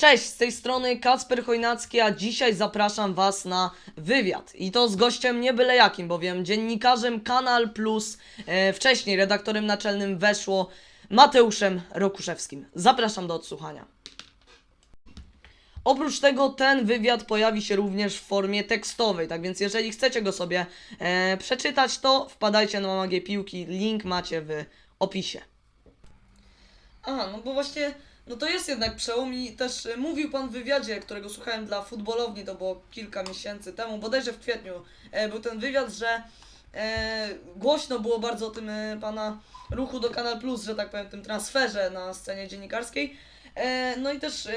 Cześć, z tej strony Kacper Chojnacki, a dzisiaj zapraszam Was na wywiad. I to z gościem nie byle jakim, bowiem dziennikarzem Kanal Plus, e, wcześniej redaktorem naczelnym weszło Mateuszem Rokuszewskim. Zapraszam do odsłuchania. Oprócz tego ten wywiad pojawi się również w formie tekstowej, tak więc jeżeli chcecie go sobie e, przeczytać, to wpadajcie na magię piłki, link macie w opisie. Aha, no bo właśnie, no to jest jednak przełom i też e, mówił Pan w wywiadzie, którego słuchałem dla futbolowni, to było kilka miesięcy temu, bodajże w kwietniu, e, był ten wywiad, że e, głośno było bardzo o tym e, Pana ruchu do Kanal Plus, że tak powiem, tym transferze na scenie dziennikarskiej. No i też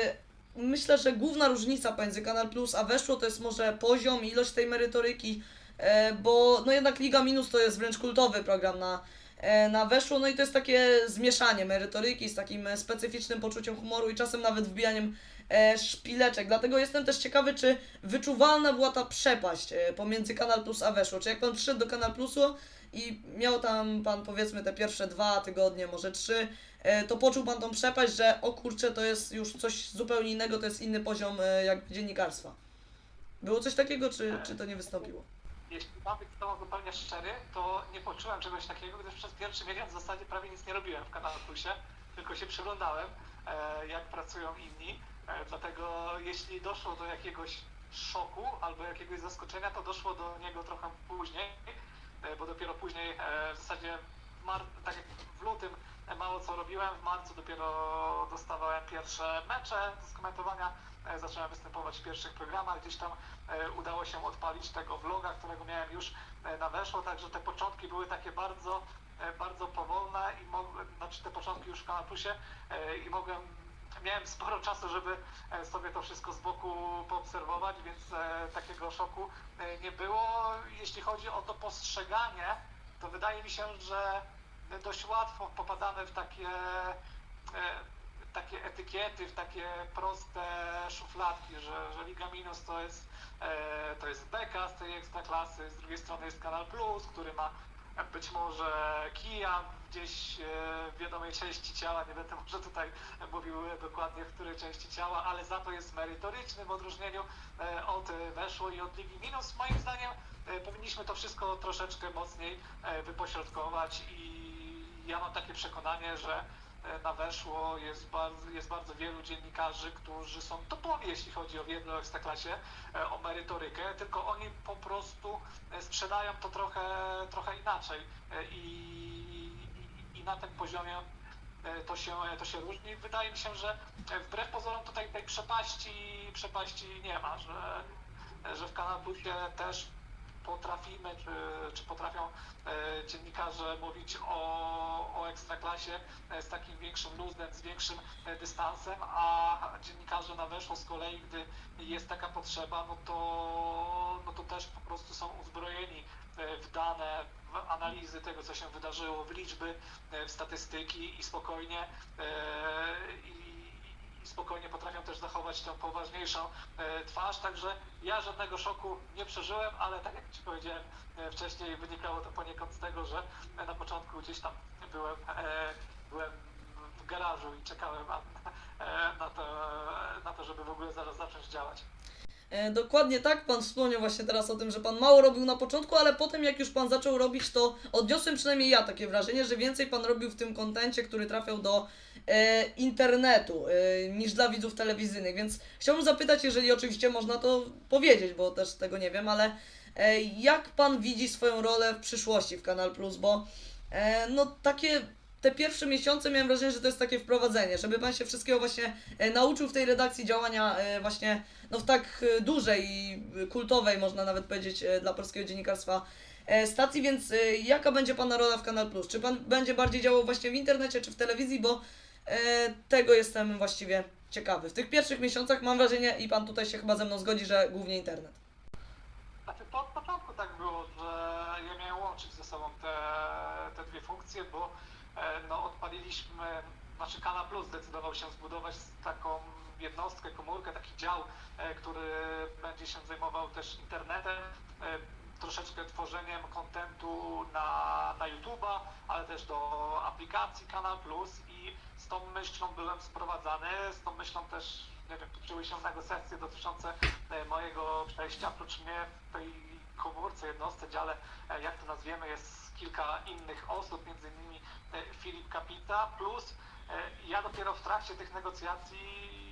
myślę, że główna różnica pomiędzy Kanal Plus a Weszło to jest może poziom, ilość tej merytoryki, bo no jednak Liga Minus to jest wręcz kultowy program na, na Weszło, no i to jest takie zmieszanie merytoryki z takim e, specyficznym poczuciem humoru i czasem nawet wbijaniem e, szpileczek. Dlatego jestem też ciekawy, czy wyczuwalna była ta przepaść e, pomiędzy Kanal Plus a Weszło. Czy jak pan przyszedł do Kanal Plusu i miał tam pan powiedzmy te pierwsze dwa tygodnie, może trzy, e, to poczuł pan tą przepaść, że o kurczę, to jest już coś zupełnie innego, to jest inny poziom e, jak dziennikarstwa. Było coś takiego, czy, czy to nie wystąpiło? Jeśli mam być z Tobą zupełnie szczery, to nie poczułem czegoś takiego, gdyż przez pierwszy miesiąc w zasadzie prawie nic nie robiłem w kanale Plusie, tylko się przyglądałem, e, jak pracują inni. E, dlatego jeśli doszło do jakiegoś szoku albo jakiegoś zaskoczenia, to doszło do niego trochę później, e, bo dopiero później w zasadzie w mar- tak jak w lutym e, mało co robiłem, w marcu dopiero dostawałem pierwsze mecze do skomentowania, e, zacząłem występować w pierwszych programach, gdzieś tam e, udało się odpalić tego vloga, którego miałem już na weszło, także te początki były takie bardzo, bardzo powolne i mogłem, znaczy te początki już w Kanal Plusie e, i mogłem, miałem sporo czasu, żeby sobie to wszystko z boku poobserwować, więc takiego szoku nie było. Jeśli chodzi o to postrzeganie, to wydaje mi się, że dość łatwo popadamy w takie e, takie etykiety, w takie proste szufladki, że, że Liga Minus to jest, e, to jest beka z tej ekstraklasy, z drugiej strony jest Kanal Plus, który ma być może kija gdzieś e, w wiadomej części ciała, nie będę może tutaj mówił dokładnie w której części ciała, ale za to jest merytoryczny w odróżnieniu od Weszło i od Ligi Minus. Moim zdaniem powinniśmy to wszystko troszeczkę mocniej wypośrodkować i ja mam takie przekonanie, że e, na weszło jest bardzo, jest bardzo wielu dziennikarzy, którzy są topowi, jeśli chodzi o wiedzę o ekstraklasie, e, o merytorykę, tylko oni po prostu e, sprzedają to trochę, trochę inaczej i, i, i na tym poziomie to się, to się różni. Wydaje mi się, że wbrew pozorom tutaj tej przepaści, przepaści nie ma, że, że w Kanal Plusie też potrafimy, czy, potrafią e, dziennikarze mówić o, o ekstraklasie e, z takim większym luzem, z większym e, dystansem, a dziennikarze na weszło z kolei, gdy jest taka potrzeba, no to, no to też po prostu są uzbrojeni w dane, w analizy tego, co się wydarzyło, w liczby, w statystyki i spokojnie i spokojnie potrafią też zachować tę poważniejszą e, twarz, także ja żadnego szoku nie przeżyłem, ale tak jak Ci powiedziałem e, wcześniej, wynikało to poniekąd z tego, że na początku gdzieś tam byłem, e, byłem w garażu i czekałem na, to, na to, żeby w ogóle zaraz zacząć działać. E, dokładnie tak, pan wspomniał właśnie teraz o tym, że pan mało robił na początku, ale potem jak już pan zaczął robić, to odniosłem przynajmniej ja takie wrażenie, że więcej pan robił w tym kontencie, który trafiał do e, internetu e, niż dla widzów telewizyjnych, więc chciałbym zapytać, jeżeli oczywiście można to powiedzieć, bo też tego nie wiem, ale e, jak pan widzi swoją rolę w przyszłości w Kanal Plus, bo e, no takie te pierwsze miesiące miałem wrażenie, że to jest takie wprowadzenie, żeby pan się wszystkiego właśnie e, nauczył w tej redakcji działania e, właśnie no w tak e, dużej i kultowej, można nawet powiedzieć, dla polskiego dziennikarstwa stacji, więc jaka będzie Pana rola w Kanal Plus? Czy Pan będzie bardziej działał właśnie w internecie, czy w telewizji, bo tego jestem właściwie ciekawy. W tych pierwszych miesiącach mam wrażenie, i Pan tutaj się chyba ze mną zgodzi, że głównie internet. Znaczy to od początku tak było, że ja miałem łączyć ze sobą te, te dwie funkcje, bo no, odpaliliśmy, znaczy Kana Plus zdecydował się zbudować taką jednostkę, komórkę, taki dział, e, który będzie się zajmował też internetem, e, troszeczkę tworzeniem kontentu na, na YouTube'a, ale też do aplikacji Kanal Plus i z tą myślą byłem sprowadzany, z tą myślą też nie wiem, toczyły się negocjacje dotyczące e, mojego przejścia, oprócz mnie w tej komórce, jednostce, dziale, e, jak to nazwiemy, jest kilka innych osób, między innymi e, Filip Kapita, plus e, ja dopiero w trakcie tych negocjacji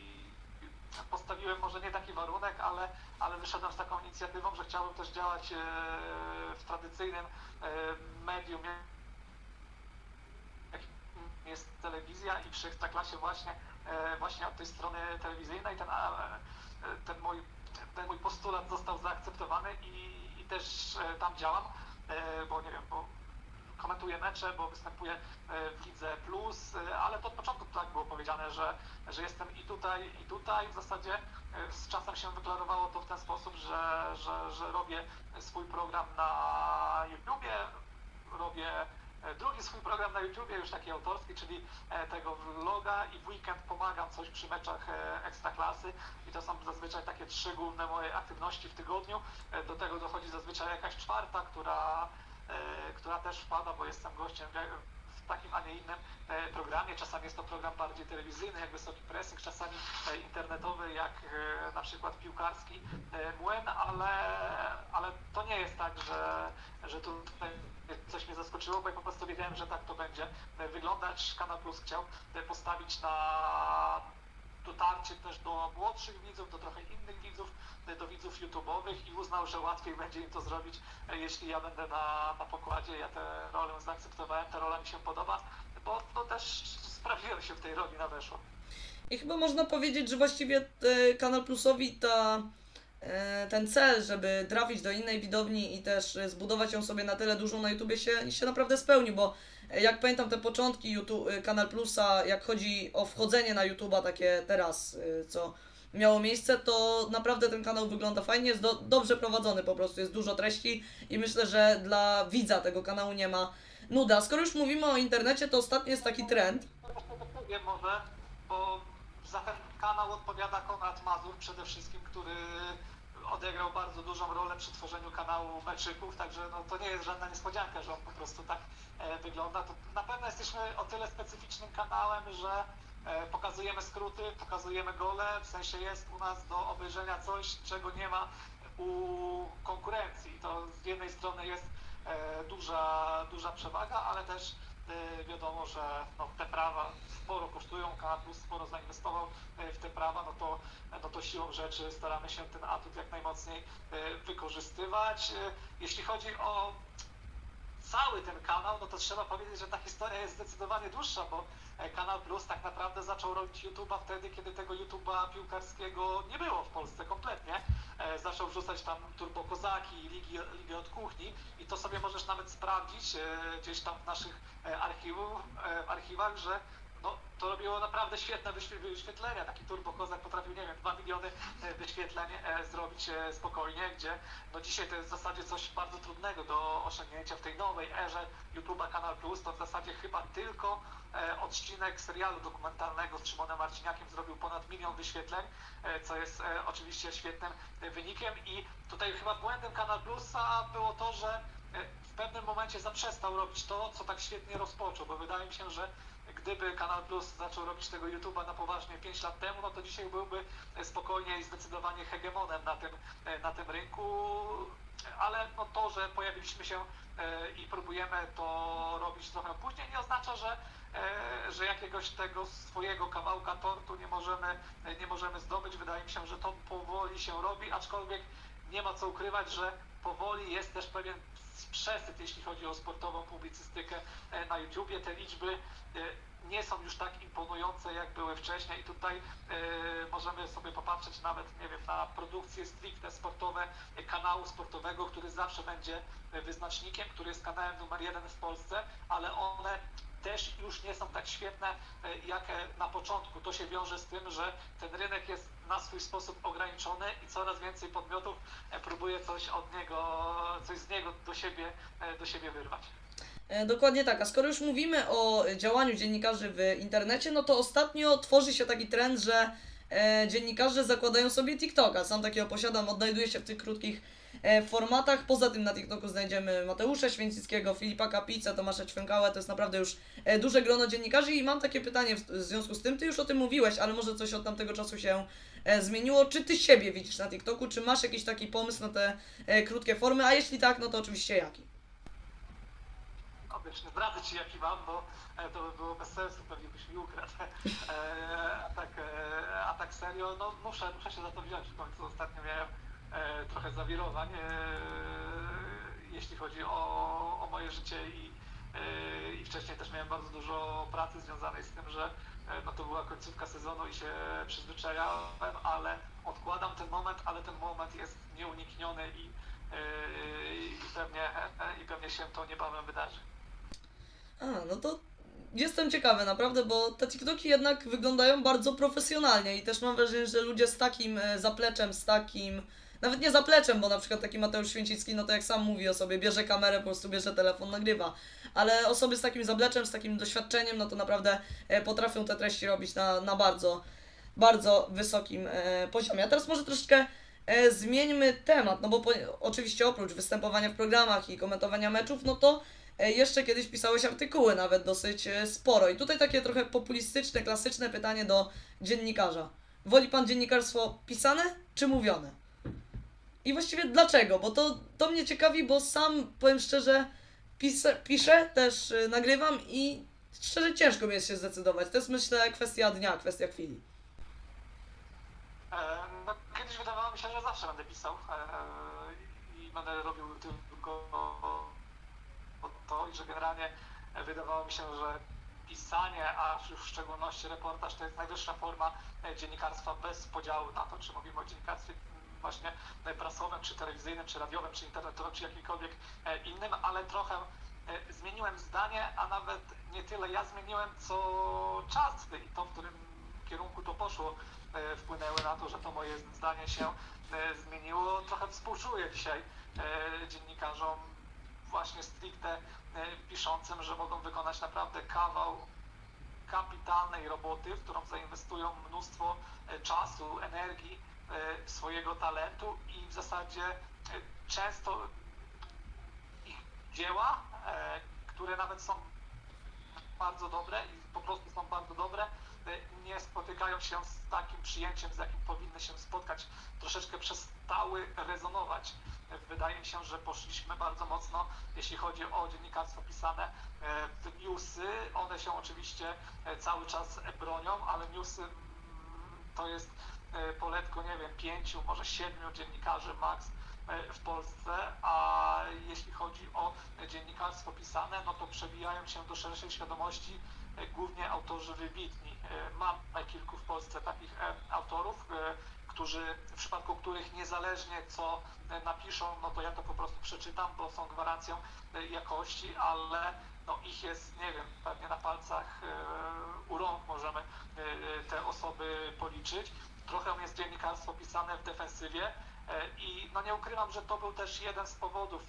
postawiłem może nie taki warunek, ale, ale wyszedłem z taką inicjatywą, że chciałbym też działać e, w tradycyjnym medium, jest telewizja i przy Ekstraklasie właśnie, właśnie od tej strony telewizyjnej ten, ten, mój, ten mój postulat został zaakceptowany i, i też tam działam, bo nie wiem, bo komentuję mecze, bo występuję e, w Lidze Plus, e, ale to od początku tak było powiedziane, że, że jestem i tutaj, i tutaj. W zasadzie e, z czasem się wyklarowało to w ten sposób, że, że, że robię swój program na YouTubie, robię e, drugi swój program na YouTubie, już taki autorski, czyli e, tego vloga i w weekend pomagam coś przy meczach e, Ekstraklasy i to są zazwyczaj takie trzy główne moje aktywności w tygodniu. E, Do tego dochodzi zazwyczaj jakaś czwarta, która, e, która też wpada, bo jestem gościem takim, a nie innym e, programie. Czasami jest to program bardziej telewizyjny, jak wysoki pressing, czasami e, internetowy, jak e, na przykład piłkarski młyn, ale, ale to nie jest tak, że, że tutaj coś mnie zaskoczyło, bo ja po prostu wiedziałem, że tak to będzie wyglądać. Kanal Plus chciał postawić na dotarcie też do młodszych widzów, do trochę innych widzów, do widzów YouTube'owych i uznał, że łatwiej będzie im to zrobić, e, jeśli ja będę na, na pokładzie. Ja tę rolę zaakceptowałem, ta rola mi się podoba, bo no, też sprawiłem się w tej roli na weszło. I chyba można powiedzieć, że właściwie e, Kanal Plusowi ta, e, ten cel, żeby trafić do innej widowni i też zbudować ją sobie na tyle dużą na YouTubie się, się naprawdę spełnił, bo jak pamiętam te początki YouTube, e, Kanal Plusa, jak chodzi o wchodzenie na YouTuba takie teraz, e, co miało miejsce, to naprawdę ten kanał wygląda fajnie, jest do, dobrze prowadzony po prostu, jest dużo treści i myślę, że dla widza tego kanału nie ma nuda. Skoro już mówimy o internecie, to ostatnio jest taki trend, Wiem może, bo za ten kanał odpowiada Konrad Mazur przede wszystkim, który odegrał bardzo dużą rolę przy tworzeniu kanału Meczyków, także no, to nie jest żadna niespodzianka, że on po prostu tak e, wygląda. To na pewno jesteśmy o tyle specyficznym kanałem, że e, pokazujemy skróty, pokazujemy gole, w sensie jest u nas do obejrzenia coś, czego nie ma u konkurencji. To z jednej strony jest e, duża, duża przewaga, ale też wiadomo, że no, te prawa sporo kosztują, Plus sporo zainwestował e, w te prawa, no to, no to siłą rzeczy staramy się ten atut jak najmocniej e, wykorzystywać. Jeśli chodzi o cały ten kanał, no to trzeba powiedzieć, że ta historia jest zdecydowanie dłuższa, bo e, Kanal Plus tak naprawdę zaczął robić YouTube'a wtedy, kiedy tego YouTube'a piłkarskiego nie było w Polsce kompletnie. E, Zaczął wrzucać tam Turbo Kozaki, Ligi, Ligi od Kuchni i to sobie możesz nawet sprawdzić e, gdzieś tam w naszych e, archiwów, archiwach, że no, to robiło naprawdę świetne wyświe- wyświetlenia. Taki Turbo Kozak potrafił, nie wiem, 2 miliony wyświetleń zrobić spokojnie, gdzie no dzisiaj to jest w zasadzie coś bardzo trudnego do osiągnięcia w tej nowej erze YouTube'a Kanal Plus. To w zasadzie chyba tylko odcinek serialu dokumentalnego z Szymonem Marciniakiem zrobił ponad milion wyświetleń, e, co jest e, oczywiście świetnym e, wynikiem. I tutaj chyba błędem Kanal Plusa było to, że e, w pewnym momencie zaprzestał robić to, co tak świetnie rozpoczął, bo wydaje mi się, że gdyby Kanal Plus zaczął robić tego YouTube'a na poważnie 5 lat temu, no to dzisiaj byłby e, spokojnie i zdecydowanie hegemonem na tym, e, na tym rynku, ale no to, że pojawiliśmy się e, i próbujemy to robić trochę później, nie oznacza, że, e, że jakiegoś tego swojego kawałka tortu nie możemy, e, nie możemy zdobyć. Wydaje mi się, że to powoli się robi, aczkolwiek nie ma co ukrywać, że powoli jest też pewien przesyt, jeśli chodzi o sportową publicystykę e, na YouTubie. Te liczby e, nie są już tak imponujące, jak były wcześniej i tutaj e, możemy sobie popatrzeć nawet, nie wiem, na produkcje stricte sportowe e, kanału sportowego, który zawsze będzie e, wyznacznikiem, który jest kanałem numer jeden w Polsce, ale one też już nie są tak świetne e, jak na początku. To się wiąże z tym, że ten rynek jest na swój sposób ograniczony i coraz więcej podmiotów e, próbuje coś od niego, coś z niego do siebie, e, do siebie wyrwać. Dokładnie tak, a skoro już mówimy o działaniu dziennikarzy w internecie, no to ostatnio tworzy się taki trend, że dziennikarze zakładają sobie TikToka. Sam takiego posiadam, odnajduję się w tych krótkich formatach. Poza tym na TikToku znajdziemy Mateusza Święcickiego, Filipa Kapicę, Tomasza Ćwiąkałę. To jest naprawdę już e, duże grono dziennikarzy i mam takie pytanie w, związku z tym. Ty już o tym mówiłeś, ale może coś od tamtego czasu się e, zmieniło. Czy ty siebie widzisz na TikToku? Czy masz jakiś taki pomysł na te e, krótkie formy? A jeśli tak, no to oczywiście jaki? Nie zdradzę ci jaki mam, bo e, to by było bez sensu, pewnie byś mi ukradł. E, a, tak, e, a tak serio, no muszę, muszę się za to wziąć. W końcu ostatnio miałem e, trochę zawirowań, e, jeśli chodzi o, o moje życie i, e, i wcześniej też miałem bardzo dużo pracy związanej z tym, że e, no to była końcówka sezonu i się przyzwyczajałem, ale odkładam ten moment, ale ten moment jest nieunikniony i, e, i, pewnie, e, i pewnie się to niebawem wydarzy. A, no to jestem ciekawy naprawdę, bo te TikToki jednak wyglądają bardzo profesjonalnie i też mam wrażenie, że ludzie z takim e, zapleczem, z takim, nawet nie zapleczem, bo na przykład taki Mateusz Święcicki, no to jak sam mówi o sobie, bierze kamerę, po prostu bierze telefon, nagrywa, ale osoby z takim zapleczem, z takim doświadczeniem, no to naprawdę e, potrafią te treści robić na, na bardzo, bardzo wysokim e, poziomie. A teraz może troszeczkę e, zmieńmy temat, no bo po, oczywiście oprócz występowania w programach i komentowania meczów, no to Jeszcze kiedyś pisałeś artykuły, nawet dosyć sporo. I tutaj takie trochę populistyczne, klasyczne pytanie do dziennikarza. Woli pan dziennikarstwo pisane czy mówione? I właściwie dlaczego? Bo to, to mnie ciekawi, bo sam, powiem szczerze, piszę, piszę też y, nagrywam i szczerze ciężko mi jest się zdecydować. To jest myślę kwestia dnia, kwestia chwili. E, No, kiedyś wydawało mi się, że zawsze będę pisał e, i będę robił tylko to i że generalnie wydawało mi się, że pisanie, a w szczególności reportaż to jest najwyższa forma e, dziennikarstwa bez podziału na to, czy mówimy o dziennikarstwie właśnie prasowym, czy telewizyjnym, czy radiowym, czy internetowym, czy jakimkolwiek e, innym, ale trochę e, zmieniłem zdanie, a nawet nie tyle ja zmieniłem, co czas i to, w którym kierunku to poszło, e, wpłynęły na to, że to moje zdanie się e, zmieniło. Trochę współczuję dzisiaj e, dziennikarzom właśnie stricte e, piszącym, że mogą wykonać naprawdę kawał kapitalnej roboty, w którą zainwestują mnóstwo e, czasu, energii, e, swojego talentu i w zasadzie e, często ich dzieła, e, które nawet są bardzo dobre i po prostu są bardzo dobre, e, nie spotykają się z takim przyjęciem, z jakim powinny się spotkać. Troszeczkę przestały rezonować. E, Wydaje mi się, że poszliśmy bardzo mocno, jeśli chodzi o dziennikarstwo pisane, e, w newsy. One się oczywiście e, cały czas bronią, ale newsy mm, to jest e, poletko, nie wiem, pięciu, może siedmiu dziennikarzy max e, w Polsce, a jeśli chodzi o dziennikarstwo pisane, no to przebijają się do szerszej świadomości e, głównie autorzy wybitni. E, Mamy kilku w Polsce takich e, autorów, e, którzy, w przypadku których niezależnie co e, napiszą, no to ja to po prostu przeczytam, bo są gwarancją e, jakości, ale no ich jest, nie wiem, pewnie na palcach e, u rąk możemy e, te osoby policzyć. Trochę jest dziennikarstwo pisane w defensywie e, i no nie ukrywam, że to był też jeden z powodów,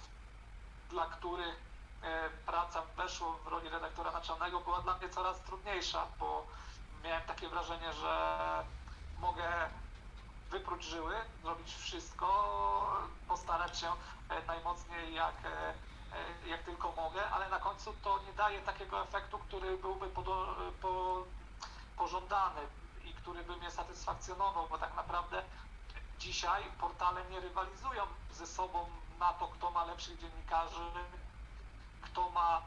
dla których e, praca weszło w roli redaktora naczelnego była dla mnie coraz trudniejsza, bo miałem takie wrażenie, że mogę wypróć żyły, zrobić wszystko, postarać się e, najmocniej jak, jak tylko mogę, ale na końcu to nie daje takiego efektu, który byłby po, pożądany który by mnie satysfakcjonował, bo tak naprawdę dzisiaj portale nie rywalizują ze sobą na to, kto ma lepszych dziennikarzy, kto ma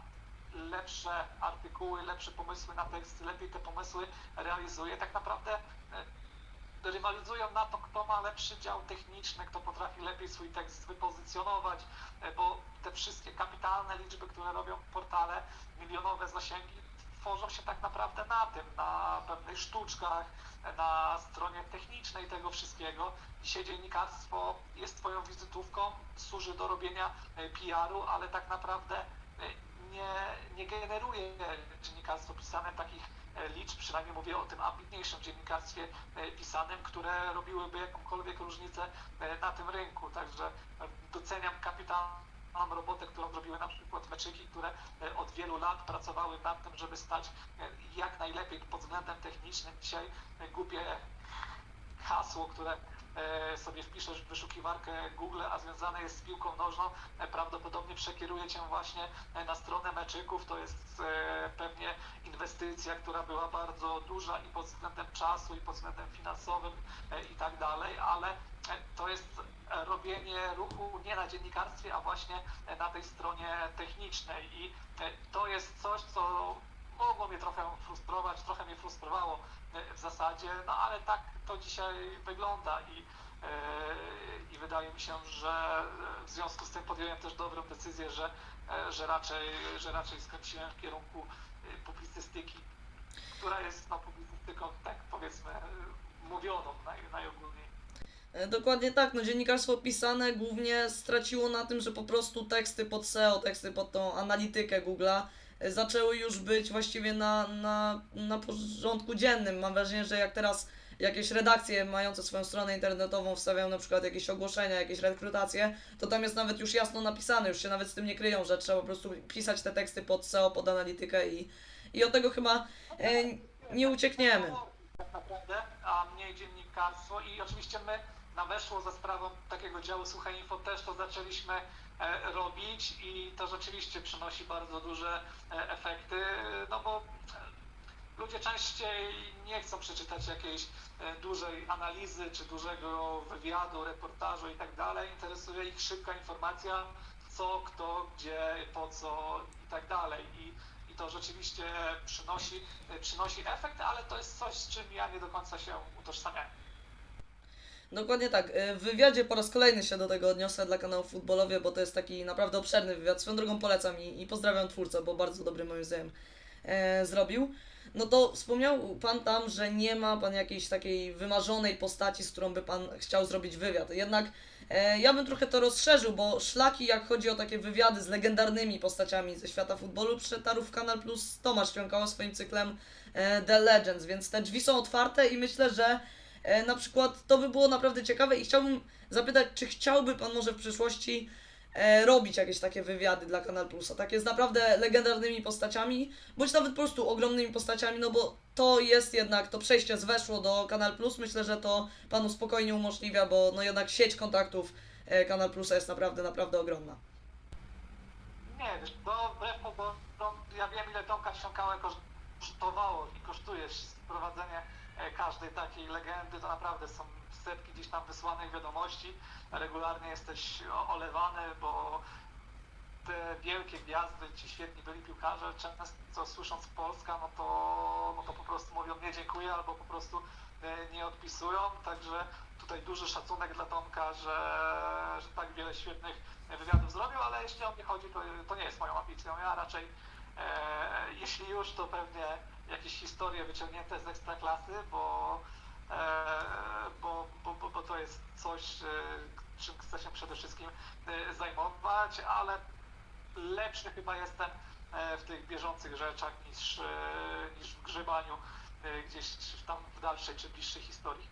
lepsze artykuły, lepsze pomysły na teksty, lepiej te pomysły realizuje. Tak naprawdę e, rywalizują na to, kto ma lepszy dział techniczny, kto potrafi lepiej swój tekst wypozycjonować, e, bo te wszystkie kapitalne liczby, które robią portale, milionowe zasięgi, tworzą się tak naprawdę na tym, na pewnych sztuczkach, na stronie technicznej tego wszystkiego. Dzisiaj dziennikarstwo jest Twoją wizytówką, służy do robienia e, PR-u, ale tak naprawdę e, nie, nie generuje dziennikarstwo pisane takich e, liczb, przynajmniej mówię o tym ambitniejszym dziennikarstwie pisanym, które robiłyby jakąkolwiek różnicę na tym rynku. Także doceniam kapitalną robotę, którą zrobiły na przykład meczyki, które e, od wielu lat pracowały nad tym, żeby stać e, jak najlepiej pod względem technicznym. Dzisiaj e, głupie hasło, które sobie wpiszesz w wyszukiwarkę Google, a związane jest z piłką nożną, prawdopodobnie przekieruje cię właśnie na stronę meczyków. To jest pewnie inwestycja, która była bardzo duża i pod względem czasu, i pod względem finansowym e, i tak dalej, ale e, to jest e, robienie ruchu nie na dziennikarstwie, a właśnie na tej stronie technicznej. I to jest coś, co mogło mnie trochę frustrować, trochę mnie frustrowało w zasadzie, no ale tak to dzisiaj wygląda. I, i wydaje mi się, że w związku z tym podjąłem też dobrą decyzję, że, że, raczej, że raczej skręciłem w kierunku publicystyki, która jest no, publicystyką, tak powiedzmy, e, mówioną naj, najogólniej. E, Dokładnie tak, no dziennikarstwo pisane głównie straciło na tym, że po prostu teksty pod SEO, teksty pod tą analitykę Google'a e, zaczęły już być właściwie na, na, na porządku dziennym. Mam wrażenie, że jak teraz jakieś redakcje mające swoją stronę internetową wstawiają na przykład jakieś ogłoszenia, jakieś rekrutacje, to tam jest nawet już jasno napisane, już się nawet z tym nie kryją, że trzeba po prostu pisać te teksty pod SEO, pod analitykę i, i od tego chyba e, nie uciekniemy. Tak naprawdę, a mniej dziennikarstwo i oczywiście my na weszło za sprawą takiego działu Słuchaj Info też to zaczęliśmy e, robić i to rzeczywiście przynosi bardzo duże e, efekty, no bo ludzie częściej nie chcą przeczytać jakiejś e, dużej analizy czy dużego wywiadu, reportażu i tak. Interesuje ich szybka informacja, co, kto, gdzie, po co i tak. I, i to rzeczywiście przynosi, przynosi efekt, ale to jest coś, z czym ja nie do końca się utożsamiam. Dokładnie tak. E, W wywiadzie po raz kolejny się do tego odniosę dla kanału Futbolowie, bo to jest taki naprawdę obszerny wywiad. Swoją drogą polecam i, i pozdrawiam twórcę, bo bardzo dobry moim zdaniem e, zrobił. No to wspomniał Pan tam, że nie ma Pan jakiejś takiej wymarzonej postaci, z którą by Pan chciał zrobić wywiad. Jednak e, ja bym trochę to rozszerzył, bo szlaki, jak chodzi o takie wywiady z legendarnymi postaciami ze świata futbolu, przetarł w Kanal Plus Tomasz Wiąkała swoim cyklem e, The Legends, więc te drzwi są otwarte i myślę, że E, na przykład to by było naprawdę ciekawe i chciałbym zapytać, czy chciałby Pan może w przyszłości robić jakieś takie wywiady dla Kanal Plusa, takie z naprawdę legendarnymi postaciami, bądź nawet po prostu ogromnymi postaciami, no bo to jest jednak, to przejście z weszło do Kanal Plus, myślę, że to Panu spokojnie umożliwia, bo no jednak sieć kontaktów e, Kanal Plusa jest naprawdę, naprawdę ogromna. Nie, wiesz, to wbrew pozorom, ja wiem ile Tomka Wsiąkałe kosztowało i kosztuje sprowadzenie e, każdej takiej legendy, to naprawdę są setki gdzieś tam wysłanych wiadomości, regularnie jesteś olewany, bo te wielkie gwiazdy, ci świetni byli piłkarze, często słysząc Polska, no to, no to po prostu mówią nie dziękuję albo po prostu e, nie odpisują, także tutaj duży szacunek dla Tomka, że, że tak wiele świetnych wywiadów zrobił, ale jeśli o mnie chodzi, to, to nie jest moją ambicją. Ja raczej, e, jeśli już, to pewnie jakieś historie wyciągnięte z ekstraklasy, bo, bo, bo, bo, bo to jest coś, e, czym chcę się przede wszystkim e, zajmować, ale lepszy chyba jestem e, w tych bieżących rzeczach niż, e, niż w grzebaniu e, gdzieś tam w dalszej czy bliższej historii.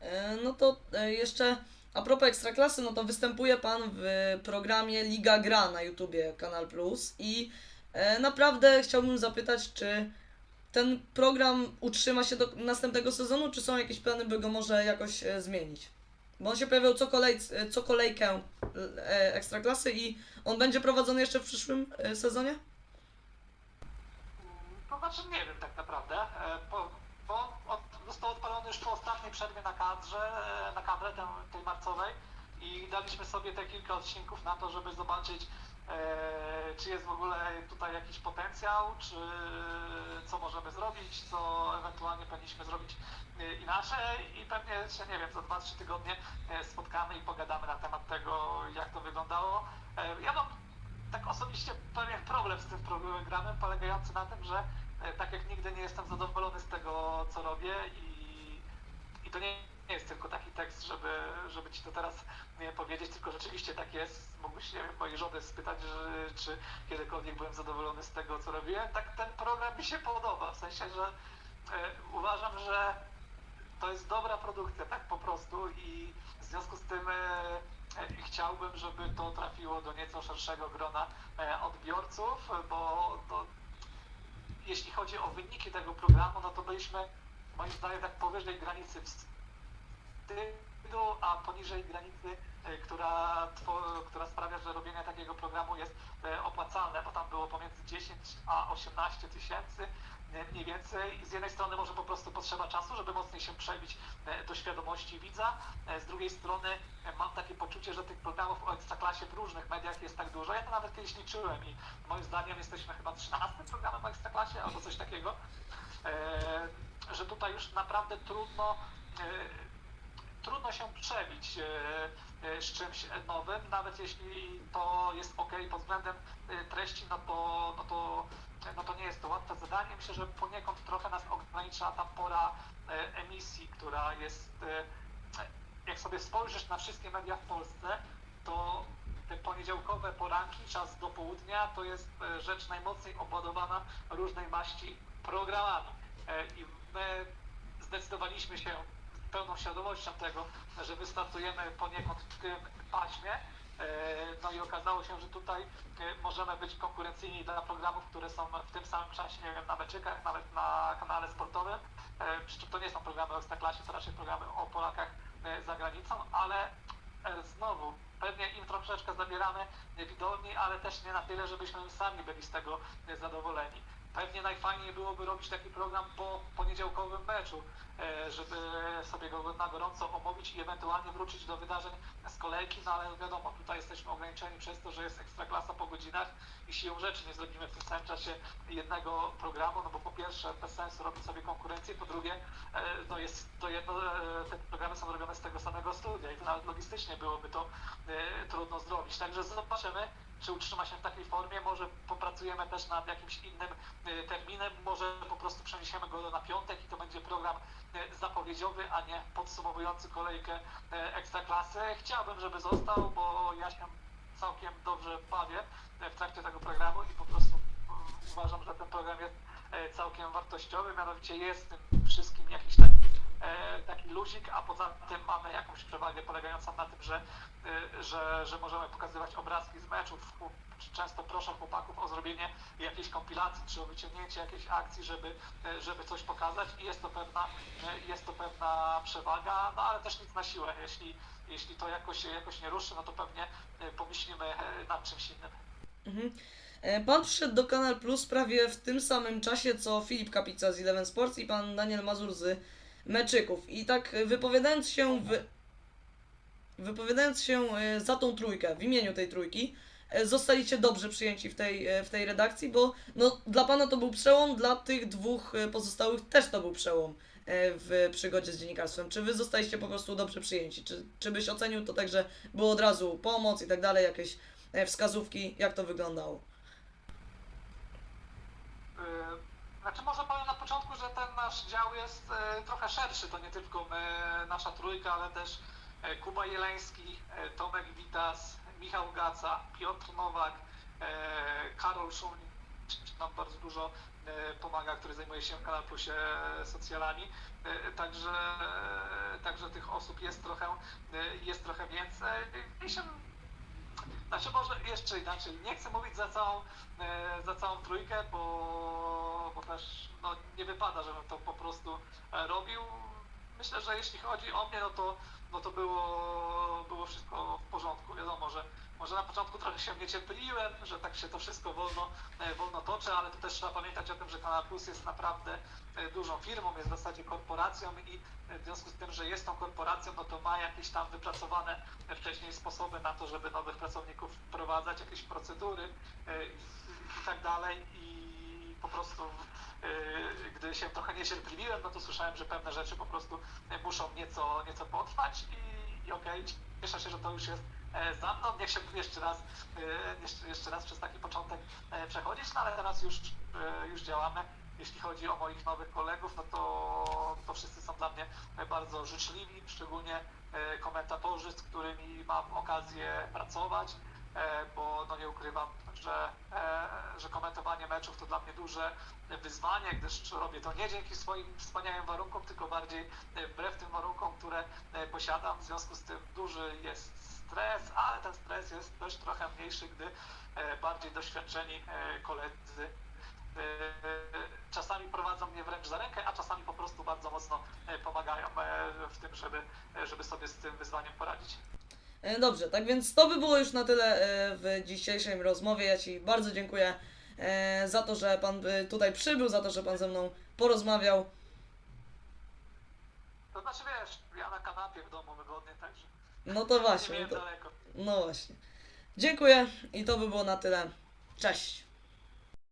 E, No to e, jeszcze a propos Ekstraklasy, no to występuje Pan w programie Liga Gra na YouTubie Kanal Plus i e, naprawdę chciałbym zapytać, czy ten program utrzyma się do następnego sezonu, czy są jakieś plany, by go może jakoś e, zmienić? Bo on się pojawiał co, kolej, e, co kolejkę e, Ekstraklasy i on będzie prowadzony jeszcze w przyszłym sezonie? To znaczy nie wiem tak naprawdę, bo, bo od, został odpalony już po ostatniej przerwie na kadrze, na kadrę tej marcowej i daliśmy sobie te kilka odcinków na to, żeby zobaczyć czy jest w ogóle tutaj jakiś potencjał, czy co możemy zrobić, co ewentualnie powinniśmy zrobić e, inaczej i pewnie się, nie wiem, za 2-3 tygodnie e, spotkamy i pogadamy na temat tego, jak to wyglądało. E, Ja mam tak osobiście pewien problem z tym programem polegający na tym, że e, tak jak nigdy nie jestem zadowolony z tego, co robię i, i to nie, nie jest tylko taki tekst, żeby, żeby ci to teraz powiedzieć, tylko rzeczywiście tak jest. Mógłbyś nie wiem, mojej żony spytać, że, czy kiedykolwiek byłem zadowolony z tego, co robiłem. Tak ten program mi się podoba, w sensie, że e, uważam, że to jest dobra produkcja, tak po prostu i w związku z tym e, e, chciałbym, żeby to trafiło do nieco szerszego grona e, odbiorców, bo to, jeśli chodzi o wyniki tego programu, no to byliśmy moim zdaniem tak powyżej granicy ws- poniżej granicy, e, która, która sprawia, że robienie takiego programu jest e, opłacalne, bo tam było pomiędzy 10 a 18 tysięcy e, mniej więcej. Z jednej strony może po prostu potrzeba czasu, żeby mocniej się przebić do świadomości widza. Z drugiej strony mam takie poczucie, że tych programów o Ekstraklasie w różnych mediach jest tak dużo. Ja to nawet kiedyś liczyłem i moim zdaniem jesteśmy chyba 13 programem o Ekstraklasie albo coś takiego, że tutaj już naprawdę trudno trudno się przebić e, e, z czymś nowym, nawet jeśli to jest ok pod względem e, treści, no to, no to, no to nie jest to łatwe zadanie. Myślę, że poniekąd trochę nas ogranicza ta pora emisji, która jest, jak sobie spojrzysz na wszystkie media w Polsce, to te poniedziałkowe poranki, czas do południa, to jest rzecz najmocniej obładowana różnej maści programami. I my zdecydowaliśmy się pełną świadomością tego, że wystartujemy poniekąd w tym paśmie. E, No i okazało się, że tutaj e, możemy być konkurencyjni dla programów, które są w tym samym czasie, nie wiem, na meczykach, nawet na kanale sportowym. E, Przy czym to nie są programy o Ekstraklasie, to raczej programy o Polakach za granicą, ale znowu pewnie im troszeczkę zabieramy widowni, ale też nie na tyle, żebyśmy sami byli z tego zadowoleni. Pewnie najfajniej byłoby robić taki program po poniedziałkowym meczu, e, żeby sobie go na gorąco omówić i ewentualnie wrócić do wydarzeń z kolejki, no ale wiadomo, tutaj jesteśmy ograniczeni przez to, że jest ekstraklasa po godzinach i siłą rzeczy nie zrobimy w tym samym czasie jednego programu, no bo po pierwsze bez sensu robić sobie konkurencję, po drugie e, no jest to jedno, e, te programy są robione z tego samego studia i to nawet logistycznie byłoby to trudno zrobić. Także zobaczymy, czy utrzyma się w takiej formie, może popracujemy też nad jakimś innym e, terminem, może po prostu przeniesiemy go na piątek i to będzie program e, zapowiedziowy, a nie podsumowujący kolejkę e, ekstraklasy. Chciałbym, żeby został, bo ja się całkiem dobrze bawię w trakcie tego programu i po prostu mm, uważam, że ten program jest całkiem wartościowy, mianowicie jest tym wszystkim jakiś taki, taki luzik, a poza tym mamy jakąś przewagę polegającą na tym, że, e, że, że możemy pokazywać obrazki z meczów. Często proszę chłopaków o zrobienie jakiejś kompilacji, czy o wyciągnięcie jakiejś akcji, żeby, e, żeby coś pokazać i jest to pewna, e, jest to pewna przewaga, no ale też nic na siłę. Jeśli, jeśli to jakoś, jakoś nie ruszy, no to pewnie e, pomyślimy e, nad czymś innym. Mhm. E, Pan przyszedł do Kanal Plus prawie w tym samym czasie co Filip Kapica z Eleven Sports i pan Daniel Mazur z Meczyków. I tak e, wypowiadając się w, wypowiadając się e, za tą trójkę, w imieniu tej trójki, e, zostaliście dobrze przyjęci w tej, e, w tej redakcji, bo no, dla pana to był przełom, dla tych dwóch e, pozostałych też to był przełom w przygodzie z dziennikarstwem. Czy wy zostaliście po prostu dobrze przyjęci? Czy, czy byś ocenił to tak, że było od razu pomoc i tak dalej, jakieś wskazówki, jak to wyglądało? Znaczy może powiem na początku, że ten nasz dział jest e, trochę szerszy, to nie tylko my, nasza trójka, ale też e, Kuba Jeleński, e, Tomek Witas, Michał Gaca, Piotr Nowak, Karol Szumnik, nam bardzo dużo pomaga, który zajmuje się Kanal Plusie socjalami. Także, także tych osób jest trochę, jest trochę więcej. I się znaczy może jeszcze inaczej, nie chcę mówić za całą, e, za całą trójkę, bo, bo też no, nie wypada, żebym to po prostu e, robił. Myślę, że jeśli chodzi o mnie, no to, no to było, było wszystko w porządku. Wiadomo, że może na początku trochę się niecierpliwiłem, że tak się to wszystko wolno, e, wolno toczy, ale to też trzeba pamiętać o tym, że Kanal Plus jest naprawdę e, dużą firmą, jest w zasadzie korporacją i e, w związku z tym, że jest tą korporacją, no to ma jakieś tam wypracowane wcześniej sposoby na to, żeby nowych pracowników wprowadzać, jakieś procedury i, tak dalej. I po prostu gdy się trochę niecierpliwiłem, no to słyszałem, że pewne rzeczy po prostu muszą nieco, nieco potrwać i, i okej, cieszę się, że to już jest e, za mną, niech się jeszcze raz, e, jeszcze, jeszcze raz przez taki początek e, przechodzić, no ale teraz już, e, już działamy. Jeśli chodzi o moich nowych kolegów, no to, to wszyscy są dla mnie bardzo życzliwi, szczególnie e, komentatorzy, z którymi mam okazję pracować, e, bo no nie ukrywam, że, e, że komentowanie meczów to dla mnie duże wyzwanie, gdyż robię to nie dzięki swoim wspaniałym warunkom, tylko bardziej e, wbrew tym warunkom, które e, posiadam. W związku z tym duży jest stres, ale ten stres jest też trochę mniejszy, gdy e, bardziej doświadczeni e, koledzy czasami prowadzą mnie wręcz za rękę, a czasami po prostu bardzo mocno e, pomagają e, w tym, żeby, e, żeby sobie z tym wyzwaniem poradzić. E, Dobrze, tak więc to by było już na tyle e, w dzisiejszej rozmowie. Ja Ci bardzo dziękuję e, za to, że Pan e, tutaj przybył, za to, że Pan ze mną porozmawiał. To znaczy wiesz, ja na kanapie w domu wygodnie, także No to nie właśnie, wiem to, no właśnie. Dziękuję i to by było na tyle. Cześć.